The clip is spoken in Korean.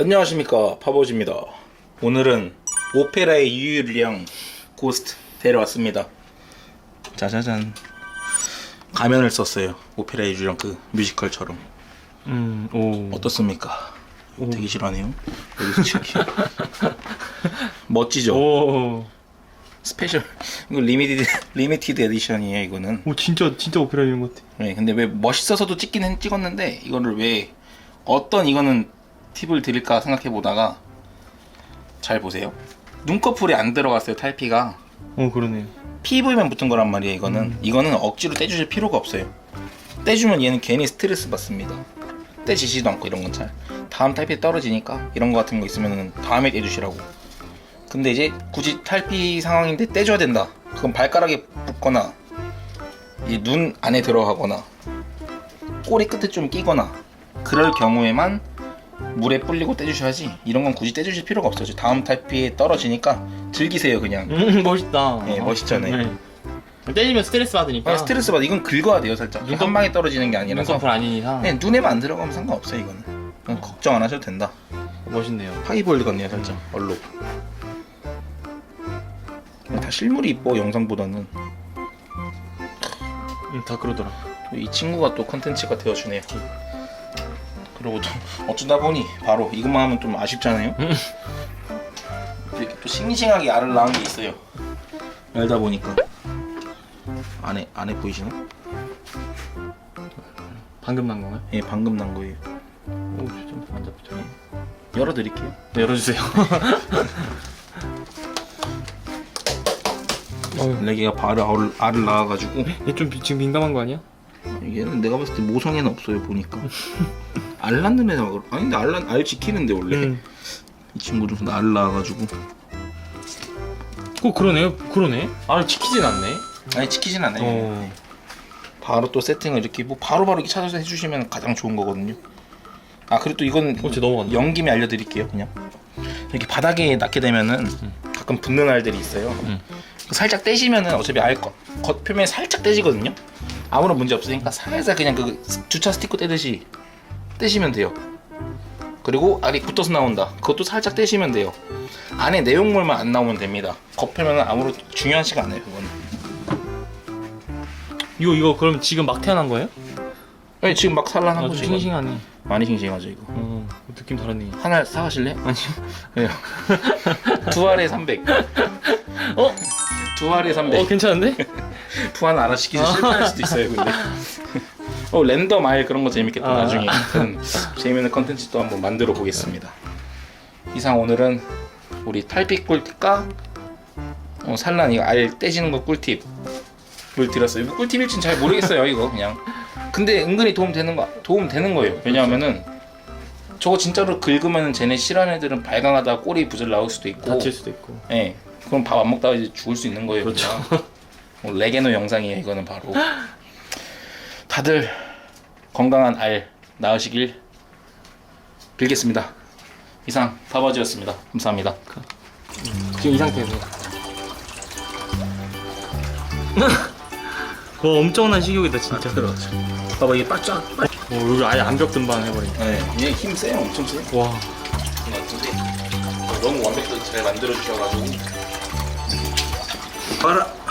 안녕하십니까 파보지입니다 오늘은 오페라의 유유리랑 고스트 데려왔습니다 짜자잔 가면을 썼어요 오페라의 유유리랑 그 뮤지컬처럼 음, 오. 어떻습니까? 되게 싫어하네요 여기서 치기 멋지죠? 오. 스페셜 이거 리미티드 리미티드 에디션이에요 이거는 오, 진짜, 진짜 오페라 것 같아. 네, 근데 왜 멋있어서도 찍긴 했- 찍었는데 이거를 왜 어떤 이거는 팁을 드릴까 생각해 보다가 잘 보세요. 눈꺼풀이 안 들어갔어요 탈피가 오, 그러네요. PV만 붙은 거란 말이에요 이거는 이거는 억지로 떼주실 필요가 없어요. 떼주면 얘는 괜히 스트레스 받습니다. 떼지지도 않고 이런 건 잘. 다음 탈피 떨어지니까 이런 거 같은 거 있으면 다음에 떼주시라고. 근데 이제 굳이 탈피 상황인데 떼줘야 된다. 그건 발가락에 붙거나 이 눈 안에 들어가거나 꼬리 끝에 좀 끼거나 그럴 경우에만 물에 불리고 떼주셔야지 이런 건 굳이 떼주실 필요가 없어요. 다음 탈피에 떨어지니까 즐기세요 그냥. 음, 멋있다. 네, 멋있잖아요. 네. 때리면 스트레스 받으니까. 아, 스트레스 받아 이건 긁어야 돼요 살짝 눈꺼- 한 방에 떨어지는 게 아니라서 눈꺼풀 아닌 이상. 네, 눈에만 안 들어가면 상관없어요 이거는 그냥 걱정 안 하셔도 된다 멋있네요. 하이볼드 같네요 살짝 얼룩 그냥 다 실물이 이뻐 영상보다는 음, 다 그러더라. 또이 친구가 또 컨텐츠가 되어주네요 그리고 또 어쩌다 보니 바로 이것만 하면 좀 아쉽잖아요 이렇게 또 싱싱하게 알을 낳은 게 있어요 열다 보니까 안에 안에 보이시나? 방금 난 건가요? 예 방금 난 거예요 오, 좀 만져보자. 열어드릴게요 네, 열어주세요. 어, 레기가 바로 알을, 알을 낳아가지고 얘 좀 지금 민감한 거 아니야? 얘는 내가 봤을 때 모성애는 없어요 보니까 알 낳는 애가 그러- 아니 근데 알, 낳- 알 지키는데 원래 음. 이 친구도 알 낳아가지고 어, 그러네요. 그러네. 아, 지키진 않네. 아니 지키진 않아요 어. 바로 또 세팅을 이렇게 뭐 바로바로 이렇게 찾아서 해주시면 가장 좋은 거거든요 아 그리고 또 이건 어, 쟤 넘어간다. 연김에 알려드릴게요 그냥 이렇게 바닥에 낳게 되면은 가끔 붙는 알들이 있어요 음. 살짝 떼시면은 어차피 알 겉, 겉 표면이 살짝 떼지거든요 아무런 문제 없으니까 살살 그냥 그 주차 스티커 떼듯이 떼시면 돼요 그리고 알이 붙어서 나온다 그것도 살짝 떼시면 돼요 안에 내용물만 안 나오면 됩니다 겉표면은 아무런 중요하지가 않아요 그거는 이거, 이거 그럼 지금 막 태어난 거예요? 아니, 지금 막 산란한 아, 좀 거죠 이거. 싱싱하네. 많이 싱싱하죠 이거 어, 느낌 다르네. 하나 사가실래? 아니요. 두 알에 300 어? 두 알에 300 어, 괜찮은데? 부안 알아 시키서 실패할 수도 있어요 근데 어 랜덤 아예 그런 거 재밌겠다 아. 나중에 음, 재밌는 컨텐츠 또 한번 만들어 보겠습니다 이상 오늘은 우리 탈피 꿀팁과 어, 산란 이거 알 떼지는 거 꿀팁을 드렸어요 이거 꿀팁일진 잘 모르겠어요 이거 그냥 근데 은근히 도움 되는 거 도움 되는 거예요 왜냐하면은 저거 진짜로 긁으면 쟤네 싫어하는 애들은 발광하다 꼬리 부절 나올 수도 있고 다칠 수도 있고. 예. 그럼 밥 안 먹다가 이제 죽을 수 있는 거예요. 그렇죠. 뭐 레게노 영상이에요. 이거는 바로. 다들 건강한 알 낳으시길 빌겠습니다. 이상 파바지였습니다. 감사합니다. 지금 이 상태에서. 와, 엄청난 식욕이다, 진짜. 그렇죠. 봐봐 이게 바짝. 어, 여기 아예 암벽 등반 해버리네. 네. 얘힘 세요. 엄청 세. 와. 어떤데? 너무 완벽하게 잘 만들어 주셔가지고. 봐라.